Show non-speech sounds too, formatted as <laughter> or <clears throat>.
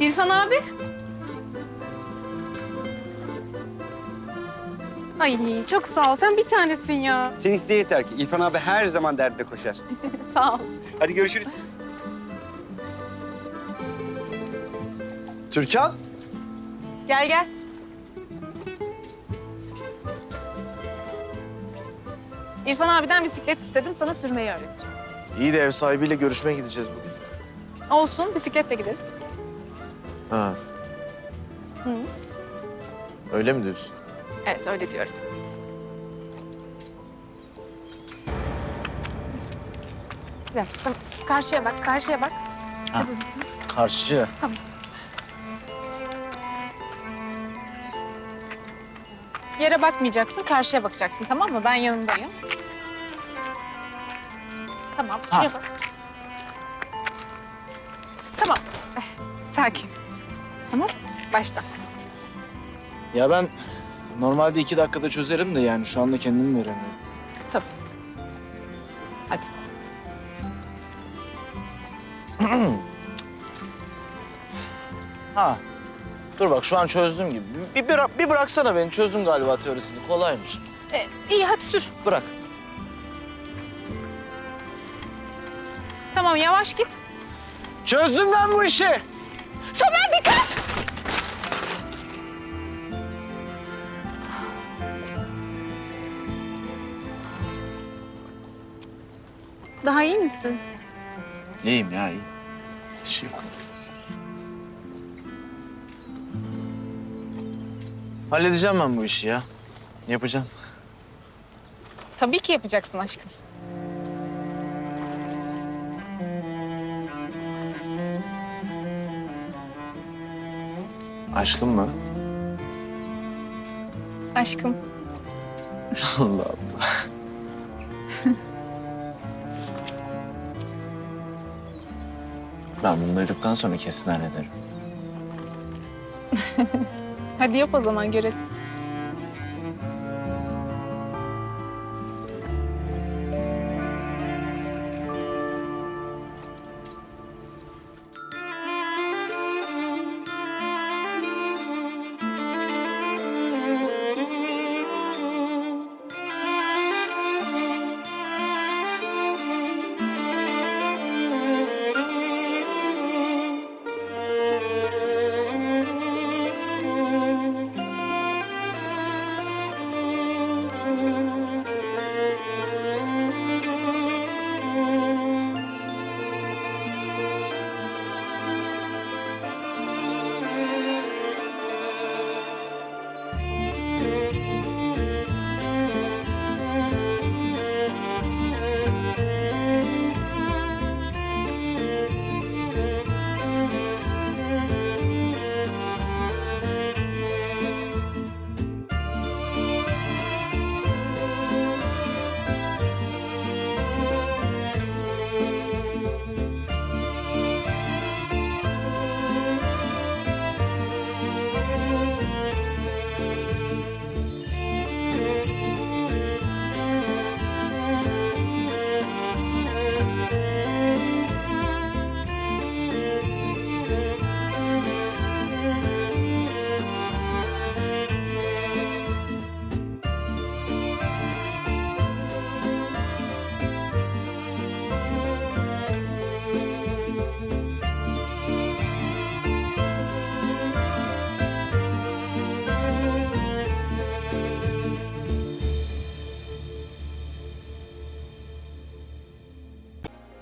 İrfan abi. Ay çok sağ ol. Sen bir tanesin ya. Sen iste yeter ki. İrfan abi her zaman derdine koşar. <laughs> sağ ol. Hadi görüşürüz. Türkan? Gel gel. İrfan abiden bisiklet istedim. Sana sürmeyi öğreteceğim. İyi de ev sahibiyle görüşmeye gideceğiz bugün. Olsun. Bisikletle gideriz. Ha. Hı. Öyle mi diyorsun? Evet öyle diyorum. Bir dakika. Tamam. Karşıya bak. Karşıya bak. Ha. Karşı. Yere bakmayacaksın. Karşıya bakacaksın. Tamam mı? Ben yanındayım. Tamam. Ha. Şuraya bak. Tamam. Eh, Sakin. Tamam. Başla. Ya ben normalde iki dakikada çözerim de yani şu anda kendimi veremiyorum. Tabii. Hadi. <clears throat> Ha. Dur bak şu an çözdüm gibi. Bir, bir, bırak- bir bıraksana beni çözdüm galiba teorisini. Kolaymış. Ee, iyi hadi sür. Bırak. Tamam yavaş git. Çözdüm ben bu işi. Somer dikkat! Daha iyi misin? İyiyim ya iyi. Bir şey yok. Halledeceğim ben bu işi ya. Yapacağım. Tabii ki yapacaksın aşkım. Aşkım mı? Aşkım. <laughs> Allah Allah. ben bunu duyduktan sonra kesin hallederim. <laughs> Hadi yap o zaman görelim.